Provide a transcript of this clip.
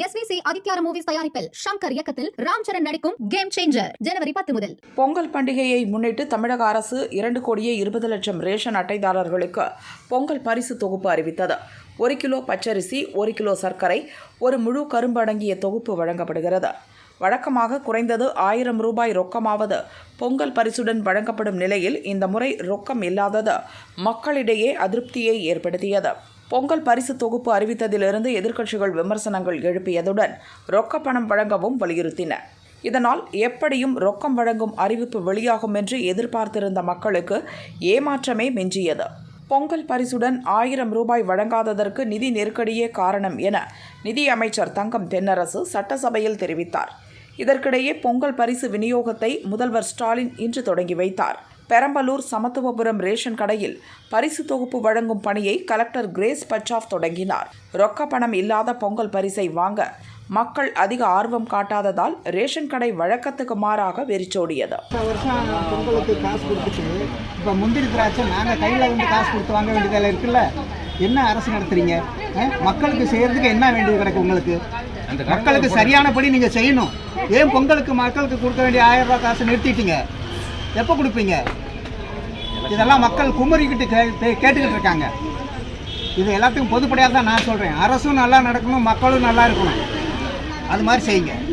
SVC ஆதித்யார movies தயாரிப்பில் ஷங்கர் இயக்கத்தில் ராம் சரண் நடிக்கும் கேம் சேஞ்சர் ஜனவரி பத்து முதல். பொங்கல் பண்டிகையை முன்னிட்டு தமிழக அரசு இரண்டு கோடியே இருபது லட்சம் ரேஷன் அட்டைதாரர்களுக்கு பொங்கல் பரிசு தொகுப்பு அறிவித்தது. ஒரு கிலோ பச்சரிசி ஒரு கிலோ சர்க்கரை ஒரு முழு கரும்பு அடங்கிய தொகுப்பு வழங்கப்படுகிறது. வழக்கமாக குறைந்தது ஆயிரம் ரூபாய் ரொக்கமாவது பொங்கல் பரிசுடன் வழங்கப்படும் நிலையில் இந்த முறை ரொக்கம் இல்லாதது மக்களிடையே அதிருப்தியை ஏற்படுத்தியது. பொங்கல் பரிசு தொகுப்பு அறிவித்ததிலிருந்து எதிர்க்கட்சிகள் விமர்சனங்கள் எழுப்பியதுடன் ரொக்க பணம் வழங்கவும் வலியுறுத்தின. இதனால் எப்படியும் ரொக்கம் வழங்கும் அறிவிப்பு வெளியாகும் என்று எதிர்பார்த்திருந்த மக்களுக்கு ஏமாற்றமே மிஞ்சியது. பொங்கல் பரிசுடன் ஆயிரம் ரூபாய் வழங்காததற்கு நிதி நெருக்கடியே காரணம் என நிதி அமைச்சர் தங்கம் தென்னரசு சட்டசபையில் தெரிவித்தார். இதற்கிடையே பொங்கல் பரிசு விநியோகத்தை முதல்வர் ஸ்டாலின் இன்று தொடங்கி வைத்தார். பெரம்பலூர் சமத்துவபுரம் ரேஷன் கடையில் பரிசு தொகுப்பு வழங்கும் பணியை கலெக்டர் கிரேஸ் பச்சாஃப் தொடங்கினார். ரொக்க பணம் இல்லாத பொங்கல் பரிசை வாங்க மக்கள் அதிக ஆர்வம் காட்டாததால் ரேஷன் கடை வழக்கத்துக்கு மாறாக வெறிச்சோடியது. வருஷம் பொங்கலுக்கு காசு கொடுத்துட்டு இப்போ முந்திரி திராட்சை நாங்கள் கையில் வந்து காசு கொடுத்து வாங்க வேண்டியதில் இருக்குல்ல? என்ன அரசு நடத்துறீங்க? மக்களுக்கு செய்யறதுக்கு என்ன வேண்டியது கிடக்கு உங்களுக்கு? மக்களுக்கு சரியானபடி நீங்கள் செய்யணும். ஏன் பொங்கலுக்கு மக்களுக்கு கொடுக்க வேண்டிய ஆயிரம் ரூபாய் காசு நிறுத்திட்டீங்க? எப்போ கொடுப்பீங்க? இதெல்லாம் மக்கள் குமரிக்கிட்டு கே கே- கேட்டுக்கிட்டு இருக்காங்க. இது எல்லாத்துக்கும் பொதுப்படையாக தான் நான் சொல்கிறேன் அரசும் நல்லா நடக்கணும் மக்களும் நல்லா இருக்கணும். அது மாதிரி செய்யுங்க.